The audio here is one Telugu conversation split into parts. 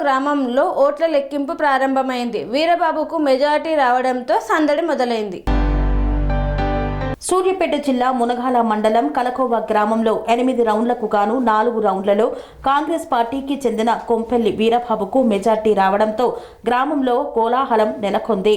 గ్రామంలో ఓట్ల లెక్కింపు ప్రారంభమైంది. వీరబాబుకు మెజారిటీ రావడంతో సందడి మొదలైంది. సూర్యాపేట జిల్లా మునగాల మండలం కలకోవ గ్రామంలో ఎనిమిది రౌండ్లకు గాను నాలుగు రౌండ్లలో కాంగ్రెస్ పార్టీకి చెందిన కొంపెల్లి వీరబాబుకు మెజార్టీ రావడంతో గ్రామంలో కోలాహలం నెలకొంది.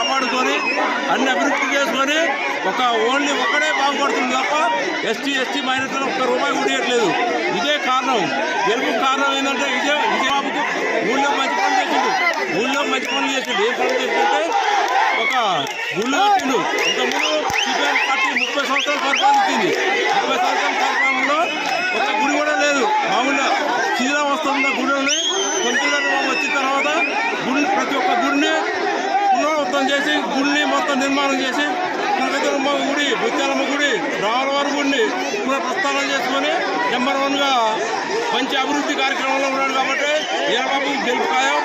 కాపాడుకొని అన్ని అభివృద్ధి చేసుకొని ఒక ఓన్లీ ఒక్కడే బాగుపడుతుంది తప్ప ఎస్టీ ఎస్టీ మైనార్టీలకు ఒక్క రూపాయి ఉండేయట్లేదు ఇదే కారణం. గెలుపు కారణం ఏంటంటే ఇదే విజయబాబుకు బాబుకు ఊళ్ళో మంచి పనులు చేసిండు. ఊళ్ళో మంచి పనులు చేసిండు. ఏ పనులు చేసిందంటే ఒక గుళ్ళు కట్టిండు గుడిని మొత్తం నిర్మాణం చేసి కనకదుర్మ గుడి బుత్యాలమ్మ గుడి రావులవారి గుడిని పునఃప్రస్థానం చేసుకొని నెంబర్ వన్గా మంచి అభివృద్ధి కార్యక్రమంలో ఉన్నాడు కాబట్టి ఈరబాబు గెలుపు ఖాయం.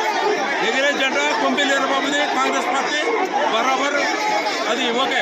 ఎగిరే జెండా కొంపెల్లి ఈరబాబుది కాంగ్రెస్ పార్టీ. బరాబర్. అది ఓకే.